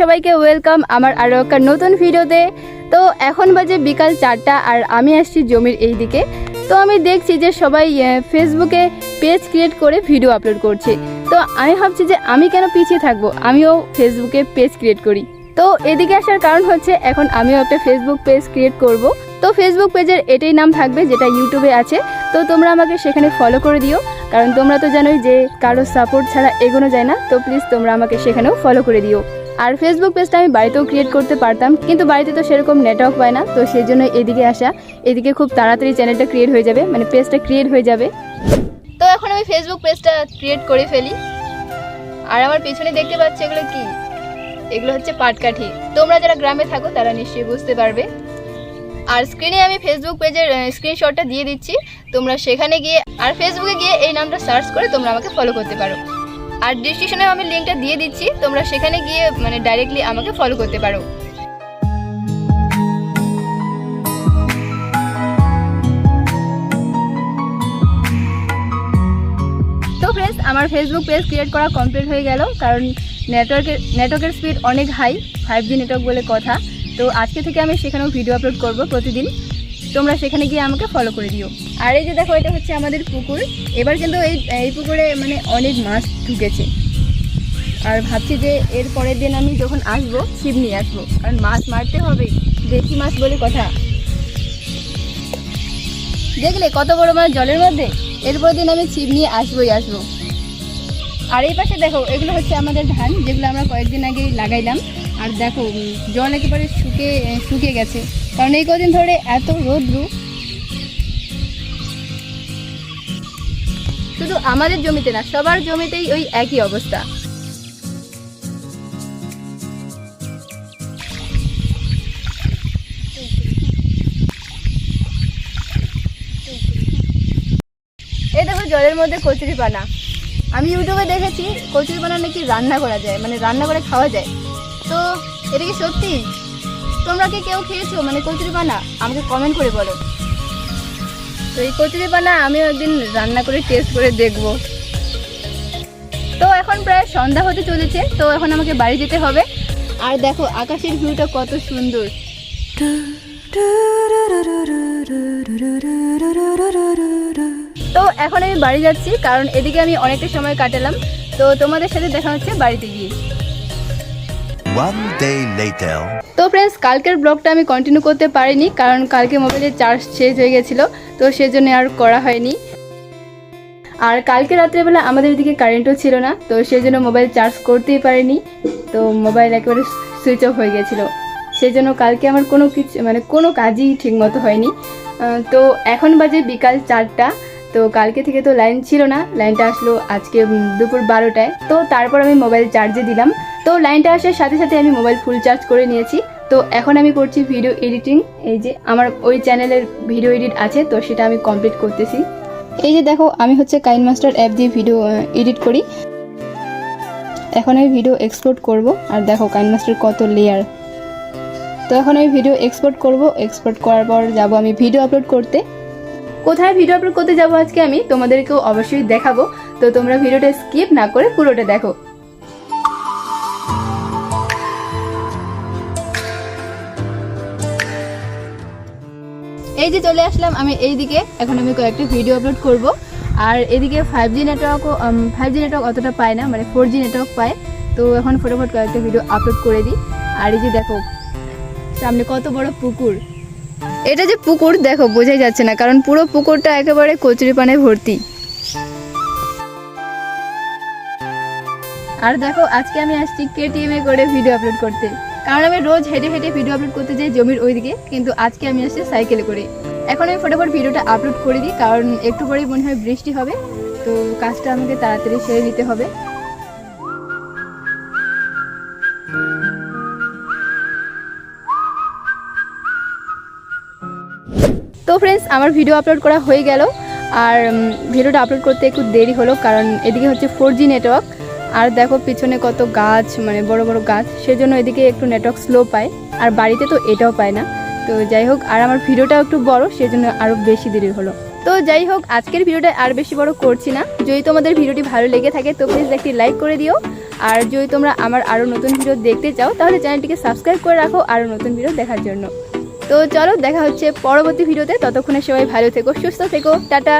সবাইকে ওয়েলকাম আমার আরও একটা নতুন ভিডিওতে। তো এখন বাজে বিকাল চারটা আর আমি আসছি জমির এই দিকে তো আমি দেখছি যে সবাই ফেসবুকে পেজ ক্রিয়েট করে ভিডিও আপলোড করছে। তো আমি ভাবছি যে আমি কেন পিছিয়ে থাকব? আমিও ফেসবুকে পেজ ক্রিয়েট করি। তো এদিকে আসার কারণ হচ্ছে এখন আমিও একটা ফেসবুক পেজ ক্রিয়েট করব। তো ফেসবুক পেজের এটাই নাম থাকবে যেটা ইউটিউবে আছে। তো তোমরা আমাকে সেখানে ফলো করে দিও। কারণ তোমরা তো জানোই যে কারও সাপোর্ট ছাড়া এগোনো যায় না। তো প্লিজ তোমরা আমাকে সেখানেও ফলো করে দিও। আর ফেসবুক পেজটা আমি বাড়িতেও ক্রিয়েট করতে পারতাম, কিন্তু বাড়িতে তো সেরকম নেটওয়ার্ক পায় না, তো সেই জন্য এদিকে আসা, এদিকে খুব তাড়াতাড়ি চ্যানেলটা ক্রিয়েট হয়ে যাবে মানে পেজটা ক্রিয়েট হয়ে যাবে। তো এখন আমি ফেসবুক পেজটা ক্রিয়েট করে ফেলি। আর আমার পেছনে দেখতে পাচ্ছি এগুলো কি? এগুলো হচ্ছে পাটকাঠি। তোমরা যারা গ্রামে থাকো, তারা নিশ্চয়ই বুঝতে পারবে। আর স্ক্রিনে আমি ফেসবুক পেজের স্ক্রিনশটটা দিয়ে দিচ্ছি। তোমরা সেখানে গিয়ে, আর ফেসবুকে গিয়ে এই নামটা সার্চ করে তোমরা আমাকে ফলো করতে পারো। আর ডিসক্রিপশনে আমি লিঙ্কটা দিয়ে দিচ্ছি, তোমরা সেখানে গিয়ে মানে ডাইরেক্টলি আমাকে ফলো করতে পারো। তো ফ্রেন্ডস আমার ফেসবুক পেজ ক্রিয়েট করা কমপ্লিট হয়ে গেল, কারণ নেটওয়ার্কের নেটওয়ার্কের স্পিড অনেক হাই ফাইভ জি নেটওয়ার্ক বলে কথা। তো আজকে থেকে আমি সেখানেও ভিডিও আপলোড করব প্রতিদিন। তোমরা সেখানে গিয়ে আমাকে ফলো করে দিও। আর এই যে দেখো, এটা হচ্ছে আমাদের পুকুর। এবার কিন্তু এই এই পুকুরে মানে অনেক মাছ ঢুকেছে। আর ভাবছি যে এর পরের দিন আমি যখন আসব ছিপ নিয়ে আসব। কারণ মাছ মারতে হবে, দেশি মাছ বলে কথা। দেখলে কত বড় মাছ জলের মধ্যে? এরপর দিন আমি ছিপ নিয়ে আসবোই আসব। আর এই পাশে দেখো, এগুলো হচ্ছে আমাদের ধান, যেগুলো আমরা কয়েকদিন আগে লাগাইলাম। আর দেখো জল একেবারে শুকে শুকিয়ে গেছে। কারণ এই কদিন ধরে এত রোদ্রু। শুধু আমাদের জমিতে না, সবার জমিতেই ওই একই অবস্থা। এই দেখো জলের মধ্যে কচুরি পানা। আমি ইউটিউবে দেখেছি কচুরি পানা নাকি রান্না করা যায় মানে রান্না করে খাওয়া যায়। তো এটা কি সত্যি? তোমরা কি কেউ খেয়েছো? মানে কচুরি পানা আমাকে কমেন্ট করে বলো। তো এই কচুরি পানা আমিও একদিন রান্না করে টেস্ট করে দেখব। তো এখন প্রায় সন্ধ্যা হতে চলেছে, তো এখন আমাকে বাড়ি যেতে হবে। আর দেখো, আকাশের ভিউটা কত সুন্দর। তো এখন আমি বাড়ি যাচ্ছি, কারণ এদিকে আমি অনেকটা সময় কাটালাম। তো তোমাদের সাথে দেখা হচ্ছে বাড়িতে গিয়ে। তো ফ্রেন্ডস কালকের ব্লগটা আমি কন্টিনিউ করতে পারিনি, কারণ কালকে মোবাইলের চার্জ শেষ হয়ে গেছিল, তো সেজন্য আর করা হয়নি। আর কালকে রাত্রেবেলা আমাদের এদিকে কারেন্টও ছিল না, তো সেই জন্য মোবাইল চার্জ করতেই পারিনি, তো মোবাইল একেবারে সুইচ অফ হয়ে গেছিল। সেই জন্য কালকে আমার কোনো কিছু মানে কোনো কাজই ঠিকমতো হয়নি। তো এখন বাজে বিকাল চারটা, তো কালকে থেকে তো লাইন ছিল না লাইনটা আসলো আজকে দুপুর বারোটায়। তো তারপর আমি মোবাইল চার্জে দিলাম তো লাইনটা আসার সাথে সাথে আমি মোবাইল ফুল চার্জ করে নিয়েছি। তো এখন আমি করছি ভিডিও এডিটিং। এই যে আমার ওই চ্যানেলের ভিডিও এডিট আছে, তো সেটা আমি কমপ্লিট করতেছি। এই যে দেখো, আমি হচ্ছে কাইন মাস্টার অ্যাপ দিয়ে ভিডিও এডিট করি। এখন আমি ভিডিও এক্সপোর্ট করব, আর দেখো কাইন মাস্টার কত লেয়ার তো এখন আমি ভিডিও এক্সপোর্ট করব, এক্সপোর্ট করার পর যাব আমি ভিডিও আপলোড করতে। কোথায় ভিডিও আপলোড করতে যাব আজকে আমি তোমাদেরকেও অবশ্যই দেখাবো। তো তোমরা ভিডিওটা স্কিপ না করে পুরোটা দেখো। এই যে চলে আসলাম, আমি এই দিকে এখন আমি কয়েকটা ভিডিও আপলোড করব। আর এদিকে ফাইভ জি নেটওয়ার্কও ফাইভ জি নেটওয়ার্ক অতটা পায় না মানে ফোর জি নেটওয়ার্ক পায়। তো এখন ফটোফট কয়েকটা ভিডিও আপলোড করে দিই। আর এই যে দেখো, সামনে কত বড় পুকুর। এটা যে পুকুর, দেখো, বোঝাই যাচ্ছে না, কারণ পুরো পুকুরটা একেবারে কচুরি পানে ভর্তি। আর দেখো, আজকে আমি আসছি কেটিএম এ করে ভিডিও আপলোড করতে। কারণ আমি রোজ হেঁটে হেঁটে ভিডিও আপলোড করতে যাই জমির ওইদিকে, কিন্তু আজকে আমি আসছি সাইকেলে করে। এখন আমি ফটোফট ভিডিওটা আপলোড করে দিই, কারণ একটু পরেই মনে হয় বৃষ্টি হবে, তো কাজটা আমাকে তাড়াতাড়ি সেরে নিতে হবে। তো ফ্রেন্ডস আমার ভিডিও আপলোড করা হয়ে গেল, আর ভিডিওটা আপলোড করতে একটু দেরি হলো, কারণ এদিকে হচ্ছে ফোর জি নেটওয়ার্ক আর দেখো পিছনে কত গাছ মানে বড় বড় গাছ, সেজন্য এদিকে একটু নেটওয়ার্ক স্লো পায়। আর বাড়িতে তো এটাও পায় না। তো যাই হোক, আর আমার ভিডিওটাও একটু বড়, সেজন্য আরও বেশি দেরি হলো। তো যাই হোক, আজকের ভিডিওটা আর বেশি বড় করছি না। যদি তোমাদের ভিডিওটি ভালো লেগে থাকে, তো প্লিজ একটি লাইক করে দিও। আর যদি তোমরা আমার আরও নতুন ভিডিও দেখতে চাও, তাহলে চ্যানেলটিকে সাবস্ক্রাইব করে রাখো আরও নতুন ভিডিও দেখার জন্য। তো চলো, দেখা হচ্ছে পরবর্তী ভিডিওতে। ততক্ষণে সবাই ভালো থেকো, সুস্থ থেকো। টাটা!